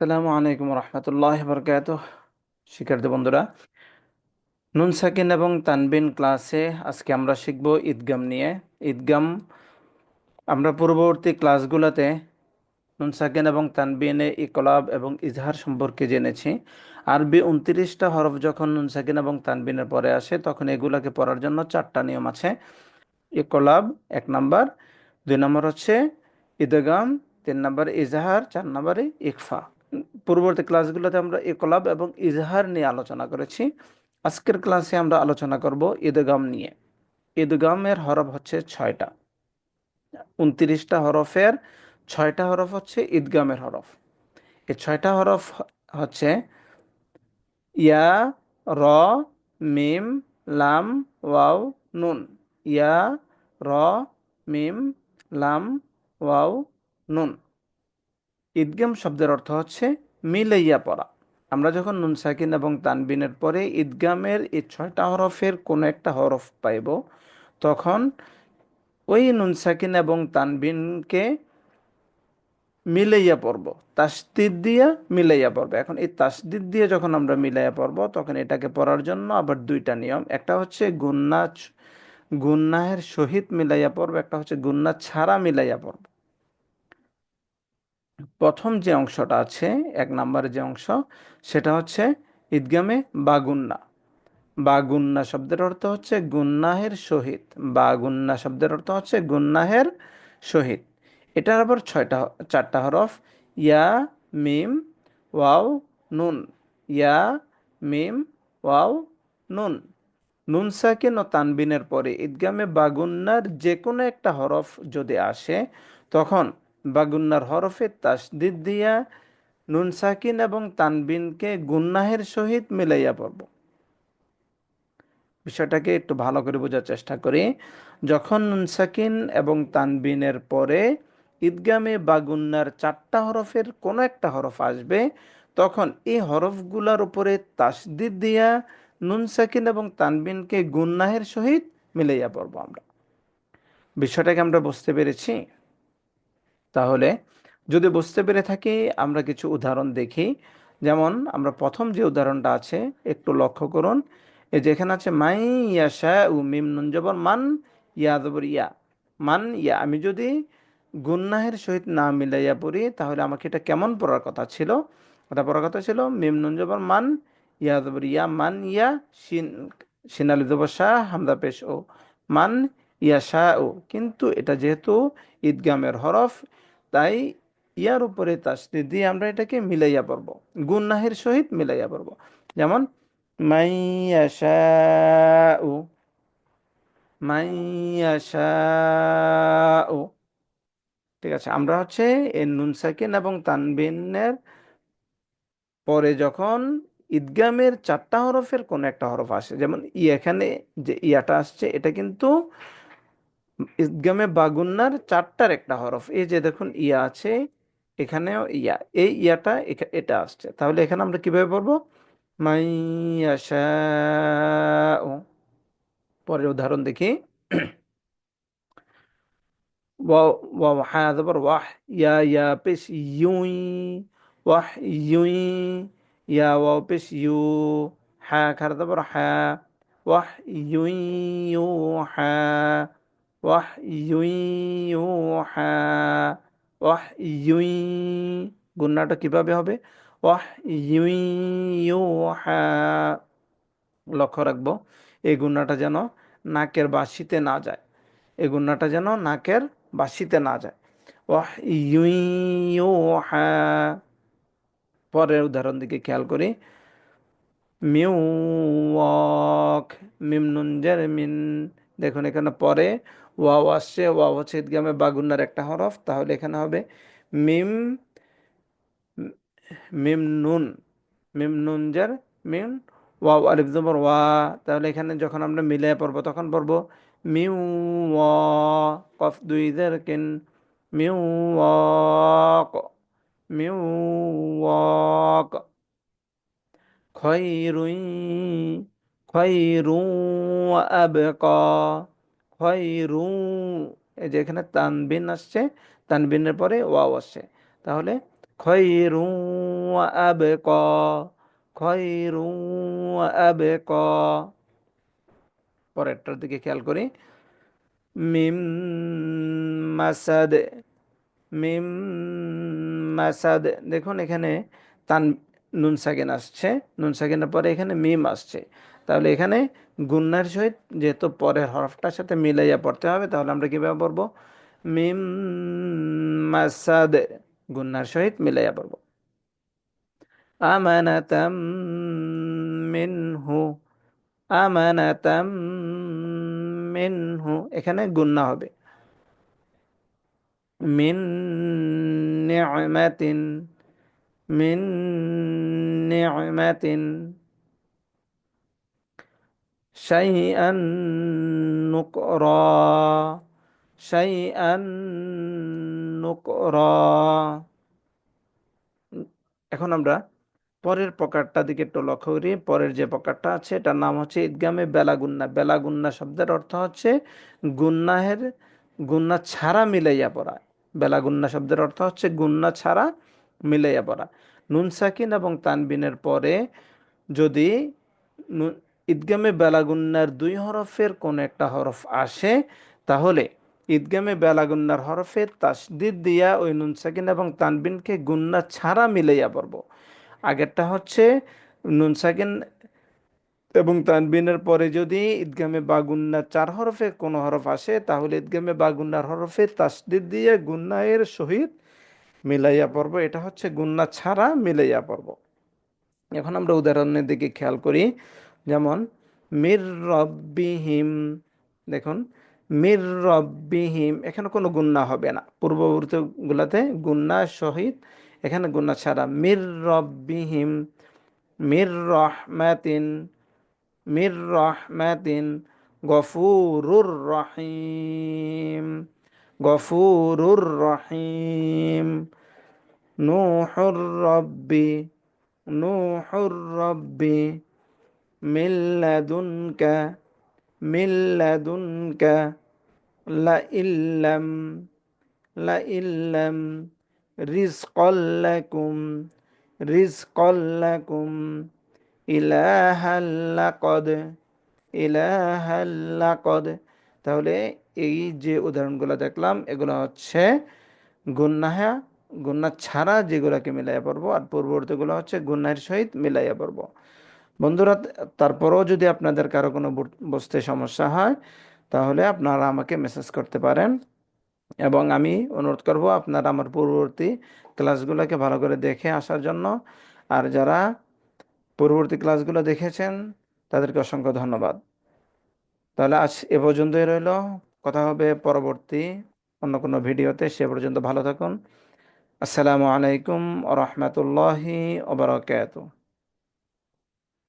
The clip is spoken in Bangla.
আসসালামু আলাইকুম রহমতুল্লাহ বরকাত শিক্ষার্থী বন্ধুরা, নুন সাকিন এবং তানবিন ক্লাসে আজকে আমরা শিখব ঈদগাম নিয়ে। ঈদগাম আমরা পূর্ববর্তী ক্লাসগুলোতে নুন সাকিন এবং তানবিনে ইকলাব এবং ইজহার সম্পর্কে জেনেছি। আরবি উনত্রিশটা হরফ যখন নুন সাকিন এবং তানবিনের পরে আসে, তখন এগুলাকে পড়ার জন্য চারটা নিয়ম আছে। ইকলাব এক নাম্বার, দুই নম্বর হচ্ছে ঈদগাম তিন নম্বর ইজহার, চার নম্বরে ইকফা। পূর্ববর্তী ক্লাসগুলোতে আমরা ইকলাব এবং ইজহার নিয়ে আলোচনা করেছি। আজকের ক্লাসে আমরা আলোচনা করব ঈদগাম নিয়ে। ঈদগামের হরফ হচ্ছে ছয়টা। উনত্রিশটা হরফের ছয়টা হরফ হচ্ছে ঈদগামের হরফ। এই ছয়টা হরফ হচ্ছে ইয়া, র, মিম, লাম, ওয়াও, নুন। ইয়া, র, মিম, লাম, ওয়াও, নুন। ঈদগাম শব্দের অর্থ হচ্ছে মিলাইয়া পড়া। আমরা যখন নুন সাকিন এবং তানবিনের পরে ঈদগামের এই ছয়টা হরফের কোনো একটা হরফ পাইব, তখন ওই নুন সাকিন এবং তানবিনকে মিলাইয়া পড়ব। তাসদিদ দিয়ে মিলাইয়া পড়ব। এখন এই তাসদিদ দিয়ে যখন আমরা মিলাইয়া পড়ব, তখন এটাকে পড়ার জন্য আবার দুইটা নিয়ম। একটা হচ্ছে গুন্না গুন্নাহের সহিত মিলাইয়া পড়ব, একটা হচ্ছে গুন্না ছাড়া মিলাইয়া পড়ব। প্রথম যে অংশটা আছে, এক নম্বরের যে অংশ, সেটা হচ্ছে ঈদগামে বাগুন্না। বাগুন্না শব্দের অর্থ হচ্ছে গুন্নাহের সহিত। বাগুন্না শব্দের অর্থ হচ্ছে গুন্নাহের সহিত। এটার আবার ছয়টা, চারটা হরফ, ইয়া, মিম, ওয়াও, নুন। ইয়া, মিম, ওয়াও, নুন। নুন সাকিন ও তানবিনের পরে ঈদগামে বাগুন্নার যে কোনো একটা হরফ যদি আসে, তখন বাগুন্নার হরফে তাসদিদ দিয়া নুন সাকিন এবং তানবিনকে গুন্নাহের সহিত মিলাইয়া পড়ব। বিষয়টাকে একটু ভালো করে বোঝার চেষ্টা করি। যখন নুন সাকিন এবং তানবিনের পরে ঈদগামে বাগুন্নার চারটা হরফের কোনো একটা হরফ আসবে, তখন এই হরফগুলার উপরে তাসদিদ দিয়া নুন সাকিন এবং তানবিনকে গুন্নাহের সহিত মিলাইয়া পড়ব আমরা। বিষয়টাকে আমরা বুঝতে পেরেছি? তাহলে যদি বুঝতে পেরে থাকি, আমরা কিছু উদাহরণ দেখি। যেমন, আমরা প্রথম যে উদাহরণটা আছে, একটু লক্ষ্য করুন। এই যেখানে আছে মাই ইয়া শাহ উ মিম নুন জবর, মান ইয়া জবর ইয়া। মান ইয়া, আমি যদি গুন্নাহের সহিত না মিলাইয়া পড়ি, তাহলে আমাকে এটা কেমন পড়ার কথা ছিল? এটা পড়ার কথা ছিল, মিম নুন জবর, মান ইয়া জবর ইয়া, মান ইয়া সিন সিনালি শাহ, হামদা পেশ ও। মান ইয়া শাহ ও কিন্তু এটা যেহেতু ঈদগামের হরফ তাই ইয়ার উপরে তাসদি দিয়ে আমরা এটাকে মিলাইয়া পড়ব। গুন্নাহের সহিত মিলাইয়া পড়ব। যেমন মাইয়াশাউ মাইয়াশাউ ঠিক আছে, আমরা হচ্ছে এর নুন সাকিন এবং তানবিনের পরে যখন ঈদগামের চারটা হরফের কোন একটা হরফ আসে, যেমন ই এখানে যে ইয়াটা আসছে, এটা কিন্তু ইদগামে বাগুন্নার চারটার একটা হরফ। এই যে দেখুন, ইয়া আছে, এখানেও ইয়া। এই ইয়াটা এটা আসছে। তাহলে এখানে আমরা কীভাবে পড়ব? মাইয়াশাউ পরের উদাহরণ দেখি। ওয়াও হ্যাঁ ওয়াহ, ইয়া ইয়া, পেশ, ইউই, ওয়াহ, ইউই, ইয়া, ওয়াও, পেশ, ইউ হ্যাঁ খার, তারপর হ্যাঁ ওয়াহ, ইউই, ইউ হ্যাঁ। ইউহা ওয়াহ ইউই গুন্নাটা কীভাবে হবে? ওয়াহ ইউহা লক্ষ্য রাখব, এই গুন্নাটা যেন নাকের বাসিতে না যায়। এই গুন্নাটা যেন নাকের বাসিতে না যায়। ওয়াহ ইউহা পরের উদাহরণ দিকে খেয়াল করি। মিউ ওয়াক মিম মিন দেখুন, এখানে পরে ওয়াও আসছে, ওয়াও হচ্ছে ঈদগামে বাগুন্নার একটা হরফ, তাহলে এখানে হবে মিম মিম নুন মিম নুন যার মিম ওয়াও, আলিফ জবর ওয়া, তাহলে এখানে যখন আমরা মিলিয়ে পড়ব তখন পড়ব মিউ ওয়া কফ দুই দের কিন, মিউ ওয়াক মিউ ওয়াক খৈরুই আবকা। খয়রু এই যে এখানে তানবিন আসছে, তানবিনের পরে ওয়াও আসছে। তাহলে খৈরু আবেক খৈরু আবেক। পরেরটার দিকে খেয়াল করি। মিম মাসাদ মিম মাসাদ, দেখুন এখানে তান, নুন সাকিন আসছে। নুন সাকিনের পরে এখানে মিম আসছে। তাহলে এখানে গুন্নার সহিত যেহেতু পরের হরফটার সাথে মিলাইয়া পড়তে হবে, তাহলে আমরা কীভাবে পড়ব? মিম মাসাদ গুন্নার সহিত মিলাইয়া পড়ব। আমানাতাম মিনহু আমানাতাম মিনহু, এখানে গুন্না হবে। মিন নি'মাতিন মিন নি'মাতিন শাইআন নুকরা শাইআন নুকরা এখন আমরা পরের প্রকারটা দিকে একটু লক্ষ্য করি। পরের যে প্রকারটা আছে, এটার নাম হচ্ছে ঈদগামে বেলাগুন্না। বেলাগুন্না শব্দের অর্থ হচ্ছে গুন্নাহের, গুন্না ছাড়া মিলাইয়া পড়া। বেলাগুন্না শব্দের অর্থ হচ্ছে গুন্না ছাড়া মিলাইয়া পড়া। নুন সাকিন এবং তানবিনের পরে যদি ঈদগামে বেলাগুন্নার দুই হরফের কোন একটা হরফ আসে, তাহলে ঈদগামে বেলাগুন্নার হরফে তাসদিদ দিয়া ওই নুন সাকিন এবং তানবিনকে গুন্না ছাড়া মিলাইয়া পড়ব। আগেরটা হচ্ছে নুন সাকিন এবং তানবিনের পরে যদি ঈদগামে বাগুন্না চার হরফে কোনো হরফ আসে, তাহলে ঈদগামে বাগুন্নার হরফে তাসদিদ দিয়ে গুন্নায়ের সহিত মিলাইয়া পড়ব। এটা হচ্ছে গুন্না ছাড়া মিলাইয়া পড়ব। এখন আমরা উদাহরণের দিকে খেয়াল করি। যেমন, মির রব্বিহিম, দেখুন, মির রব্বিহিম, এখানে কোনো গুন্না হবে না। পূর্ববর্তীগুলোতে গুন্না সহিত এখানে গুন্না ছাড়া। মির রব্বিহিম, মির রহমাতিন মির রহমাতিন, গফুরুর রহিম গফুরুর রহিম। নুহুর রব্বি নুহুর রব্বি মিল্লাদুনকা মিল্লাদুনকা লাইল্লাম লাইল্লাম রিজকল্লাকুম রিজকল্লাকুম ইলাহাল্লাকদ ইলাহাল্লাকদ তাহলে এই যে উদাহরণগুলো দেখলাম, এগুলো হচ্ছে গুন্নাহা, গুন্না ছাড়া যেগুলোকে মিলাইয়া পড়ব, আর পূর্ববর্তীগুলো হচ্ছে গুন্নাহের সহিত মিলাইয়া পড়ব। বন্ধুরা, তারপরেও যদি আপনাদের কারও কোনো বসতে সমস্যা হয়, তাহলে আপনারা আমাকে মেসেজ করতে পারেন। এবং আমি অনুরোধ করব আপনারা আমার পূর্ববর্তী ক্লাসগুলোকে ভালো করে দেখে আসার জন্য। আর যারা পূর্ববর্তী ক্লাসগুলো দেখেছেন, তাদেরকে অসংখ্য ধন্যবাদ। তাহলে আজ এ পর্যন্তই রইল। কথা হবে পরবর্তী অন্য কোনো ভিডিওতে। সে পর্যন্ত ভালো থাকুন। আসসালামু আলাইকুম রহমতুল্লাহি ওবরাকাতুহ।